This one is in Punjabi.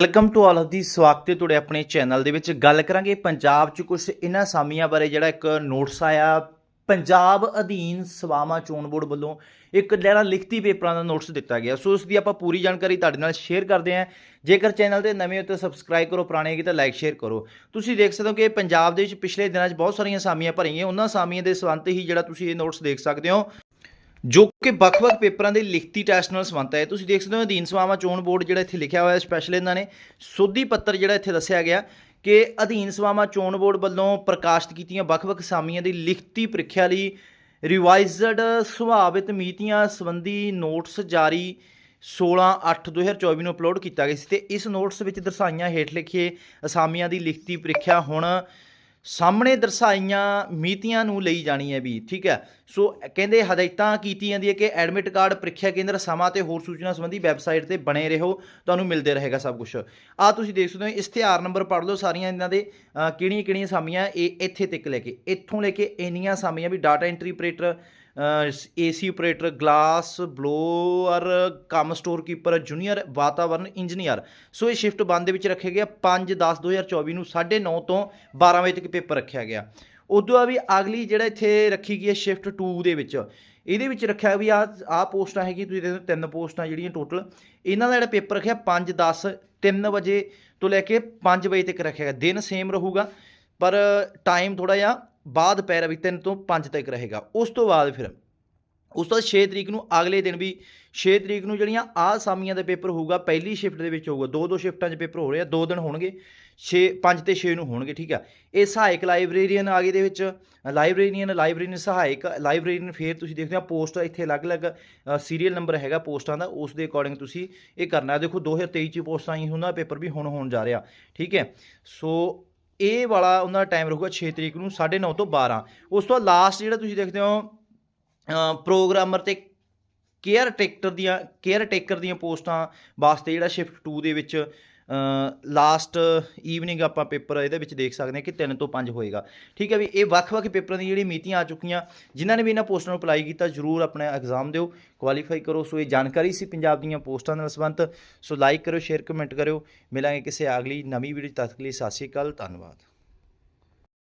Welcome to all of the ਸਵਾਗਤ ਹੈ ਤੁਹਾਡੇ ਆਪਣੇ ਚੈਨਲ ਦੇ ਵਿੱਚ। ਗੱਲ ਕਰਾਂਗੇ ਪੰਜਾਬ 'ਚ ਕੁਝ ਇਹਨਾਂ ਸਾਮੀਆਂ ਬਾਰੇ ਜਿਹੜਾ ਇੱਕ ਨੋਟਿਸ ਆਇਆ। ਪੰਜਾਬ ਅਧੀਨ ਸੇਵਾਵਾਂ ਚੋਣ ਬੋਰਡ ਵੱਲੋਂ ਇੱਕ ਜਿਹੜਾ ਲਿਖਤੀ ਪੇਪਰਾਂ ਦਾ ਨੋਟਿਸ ਦਿੱਤਾ ਗਿਆ। ਸੋ ਉਸ ਦੀ ਆਪਾਂ ਪੂਰੀ ਜਾਣਕਾਰੀ ਤੁਹਾਡੇ ਨਾਲ ਸ਼ੇਅਰ ਕਰਦੇ ਹਾਂ। ਜੇਕਰ ਚੈਨਲ ਤੇ ਨਵੇਂ ਹੋ ਤਾਂ ਸਬਸਕ੍ਰਾਈਬ ਕਰੋ, ਪੁਰਾਣੇ ਹੈਗੇ ਤਾਂ ਲਾਈਕ ਸ਼ੇਅਰ ਕਰੋ। ਤੁਸੀਂ ਦੇਖ ਸਕਦੇ ਹੋ ਕਿ ਪੰਜਾਬ ਦੇ ਵਿੱਚ ਪਿਛਲੇ ਦਿਨਾਂ 'ਚ ਬਹੁਤ ਸਾਰੀਆਂ ਸਾਮੀਆਂ ਭਰੀਆਂ ਉਹਨਾਂ ਸਾਮੀਆਂ ਦੇ ਸੰਬੰਧ ਹੀ ਜਿਹੜਾ ਤੁਸੀਂ ਇਹ ਨੋਟਿਸ ਦੇਖ ਸਕਦੇ ਹੋ। ਜੋ ਕਿ ਵੱਖ-ਵੱਖ ਪੇਪਰਾਂ ਦੇ ਲਿਖਤੀ ਟੈਸਟ ਨਾਲ ਸੰਬੰਧਿਤ ਹੈ। ਤੁਸੀਂ ਦੇਖ ਸਕਦੇ ਹੋ ਅਧੀਨ ਸਭਾਵਾਂ ਚੋਣ ਬੋਰਡ ਜਿਹੜਾ ਇੱਥੇ ਲਿਖਿਆ ਹੋਇਆ ਸਪੈਸ਼ਲ ਇਹਨਾਂ ਨੇ। ਸੋਧੀ ਪੱਤਰ ਜਿਹੜਾ ਇੱਥੇ ਦੱਸਿਆ ਗਿਆ ਕਿ ਅਧੀਨ ਸਭਾਵਾਂ ਚੋਣ ਬੋਰਡ ਵੱਲੋਂ ਪ੍ਰਕਾਸ਼ਿਤ ਕੀਤੀਆਂ ਵੱਖ-ਵੱਖ ਸਾਮੀਆਂ ਦੀ ਲਿਖਤੀ ਪ੍ਰੀਖਿਆ ਲਈ ਰਿਵਾਈਜ਼ਡ ਸੁਭਾਵਿਤ ਮਿਤੀਆਂ ਸੰਬੰਧੀ ਨੋਟਿਸ ਜਾਰੀ 16/8/2024 ਨੂੰ ਅਪਲੋਡ ਕੀਤਾ ਗਿਆ ਸੀ ਤੇ ਇਸ ਨੋਟਿਸ ਵਿੱਚ ਦਰਸਾਈਆਂ ਹੇਠ ਲਿਖੇ ਅਸਾਮੀਆਂ ਦੀ ਲਿਖਤੀ ਪ੍ਰੀਖਿਆ ਹੁਣ ਸਾਹਮਣੇ ਦਰਸਾਈਆਂ ਮੀਤੀਆਂ ਨੂੰ ਲਈ ਜਾਣੀ ਹੈ ਵੀ, ਠੀਕ ਹੈ? ਸੋ ਕਹਿੰਦੇ ਹਦਾਇਤਾਂ ਕੀਤੀ ਜਾਂਦੀ ਹੈ ਕਿ ਐਡਮਿਟ ਕਾਰਡ ਪ੍ਰੀਖਿਆ ਕੇਂਦਰ ਸਮਾਂ ਤੇ ਹੋਰ ਸੂਚਨਾ ਸੰਬੰਧੀ ਵੈਬਸਾਈਟ ਤੇ ਬਣੇ ਰਹੋ, ਤੁਹਾਨੂੰ ਮਿਲਦੇ ਰਹੇਗਾ ਸਭ ਕੁਝ ਆ ਤੁਸੀਂ ਦੇਖ ਸਕਦੇ ਹੋ, ਇਸ਼ਤਿਹਾਰ ਨੰਬਰ ਪੜ੍ਹ ਲਓ ਸਾਰੀਆਂ ਇਹਨਾਂ ਦੇ ਕਿਹੜੀਆਂ ਕਿਹੜੀਆਂ ਸਾਮੀਆਂ ਇਹ ਇੱਥੇ ਤੱਕ ਲੈ ਕੇ, ਇੱਥੋਂ ਲੈ ਕੇ ਇੰਨੀਆਂ ਸਾਮੀਆਂ ਵੀ data entry operator AC operator glass blower ਕੰਮ ਸਟੋਰ ਕੀਪਰ ਜੂਨੀਅਰ ਵਾਤਾਵਰਨ ਇੰਜੀਨੀਅਰ ਸੋ ਇਹ ਸ਼ਿਫਟ ਬੰਦ ਦੇ ਵਿੱਚ ਰੱਖਿਆ ਗਿਆ 5 10 2024 ਨੂੰ 9:30 ਤੋਂ 12 ਵਜੇ ਤੱਕ ਪੇਪਰ ਰੱਖਿਆ ਗਿਆ। ਉਦੋਂ ਬਾਅਦ ਵੀ ਅਗਲੀ ਜਿਹੜਾ ਇੱਥੇ ਰੱਖੀ ਗਈ ਹੈ ਸ਼ਿਫਟ 2 ਦੇ ਵਿੱਚ, ਇਹਦੇ ਵਿੱਚ ਰੱਖਿਆ ਵੀ ਆ ਆ ਪੋਸਟਾਂ ਹੈਗੀ ਤੁਸੀਂ ਦੇਖੋ ਤਿੰਨ ਪੋਸਟਾਂ ਜਿਹੜੀਆਂ ਟੋਟਲ ਇਹਨਾਂ ਦਾ ਜਿਹੜਾ ਪੇਪਰ ਰੱਖਿਆ 5 10 3 ਵਜੇ ਤੋਂ ਲੈ ਕੇ 5 ਵਜੇ ਤੱਕ ਰੱਖਿਆ ਗਿਆ। ਦਿਨ ਸੇਮ ਰਹੂਗਾ, ਪਰ ਟਾਈਮ ਥੋੜਾ ਜਿਹਾ ਬਾਅਦ ਪੈ ਵੀ 3 ਤੋਂ 5 ਤੱਕ ਰਹੇਗਾ। ਉਸ ਤੋਂ ਬਾਅਦ ਫਿਰ, ਉਸ ਤੋਂ ਬਾਅਦ 6 ਤਰੀਕ ਨੂੰ ਅਗਲੇ ਦਿਨ ਵੀ 6 ਤਰੀਕ ਨੂੰ ਜਿਹੜੀਆਂ ਆ ਸਾਮੀਆਂ ਦਾ ਪੇਪਰ ਹੋਊਗਾ, ਪਹਿਲੀ ਸ਼ਿਫਟ ਦੇ ਵਿੱਚ ਹੋਊਗਾ। ਦੋ ਦੋ ਸ਼ਿਫਟਾਂ 'ਚ ਪੇਪਰ ਹੋ ਰਿਹਾ ਦੋ ਦਿਨ ਹੋਣਗੇ 6 5 ਤੇ 6 ਨੂੰ ਹੋਣਗੇ, ਠੀਕ ਆ। ਇਹ ਸਹਾਇਕ ਲਾਇਬ੍ਰੇਰੀਅਨ ਆ ਗਏ ਦੇ ਵਿੱਚ, ਲਾਇਬ੍ਰੇਰੀਅਨ ਲਾਇਬ੍ਰੇਰੀਅਨ ਸਹਾਇਕ, ਲਾਇਬ੍ਰੇਰੀਅਨ ਫੇਰ ਤੁਸੀਂ ਦੇਖਦੇ ਹੋ ਪੋਸਟ ਇੱਥੇ ਅਲੱਗ-ਅਲੱਗ ਸੀਰੀਅਲ ਨੰਬਰ ਹੈਗਾ ਪੋਸਟਾਂ ਦਾ, ਉਸ ਦੇ ਅਕੋਰਡਿੰਗ ਤੁਸੀਂ ਇਹ ਕਰਨਾ। ਹੈ ਦੇਖੋ 2023 ਚ ਪੋਸਟਾਂ ਹੀ ਉਹਨਾਂ ਦਾ ਪੇਪਰ ਵੀ ਹੁਣ ਹੋਣ ਜਾ ਰਿਹਾ, ਠੀਕ ਹੈ। ਸੋ ਇਹ ਵਾਲਾ ਉਹਨਾਂ ਦਾ ਟਾਈਮ ਰਹੂਗਾ 6 ਤਰੀਕ ਨੂੰ 9:30 ਤੋਂ 12 ਉਸ ਤੋਂ ਲਾਸਟ ਜਿਹੜਾ ਤੁਸੀਂ ਦੇਖਦੇ ਹੋ ਪ੍ਰੋਗਰਾਮਰ ਤੇ ਕੇਅਰ ਟੇਕਰ ਦੀਆਂ ਕੇਅਰ ਟੇਕਰ ਦੀਆਂ ਪੋਸਟਾਂ ਵਾਸਤੇ ਜਿਹੜਾ ਸ਼ਿਫਟ 2 ਦੇ ਵਿੱਚ ਲਾਸਟ ਈਵਨਿੰਗ ਆਪਾਂ ਪੇਪਰ ਇਹਦੇ ਵਿੱਚ ਦੇਖ ਸਕਦੇ ਹਾਂ ਕਿ 3 ਤੋਂ 5 ਹੋਏਗਾ। ਠੀਕ ਹੈ ਵੀ ਇਹ ਵੱਖ-ਵੱਖ ਪੇਪਰਾਂ ਦੀ ਜਿਹੜੀ ਮੀਤੀਆਂ ਆ ਚੁੱਕੀਆਂ, ਜਿਨ੍ਹਾਂ ਨੇ ਵੀ ਇਹਨਾਂ ਪੋਸਟਾਂ ਨੂੰ ਅਪਲਾਈ ਕੀਤਾ, ਜਰੂਰ ਆਪਣਾ ਐਗਜ਼ਾਮ ਦਿਓ ਕੁਆਲੀਫਾਈ ਕਰੋ। ਸੋ ਇਹ ਜਾਣਕਾਰੀ ਸੀ ਪੰਜਾਬ ਦੀਆਂ ਪੋਸਟਾਂ ਨਾਲ ਸੰਬੰਧਿਤ ਸੋ ਲਾਈਕ ਕਰੋ ਸ਼ੇਅਰ ਕਮੈਂਟ ਕਰਿਓ। ਮਿਲਾਂਗੇ ਕਿਸੇ ਅਗਲੀ ਨਵੀਂ ਵੀਡੀਓ ਤੱਕ ਲਈ ਸਤਿ ਸ਼੍ਰੀ ਅਕਾਲ, ਧੰਨਵਾਦ।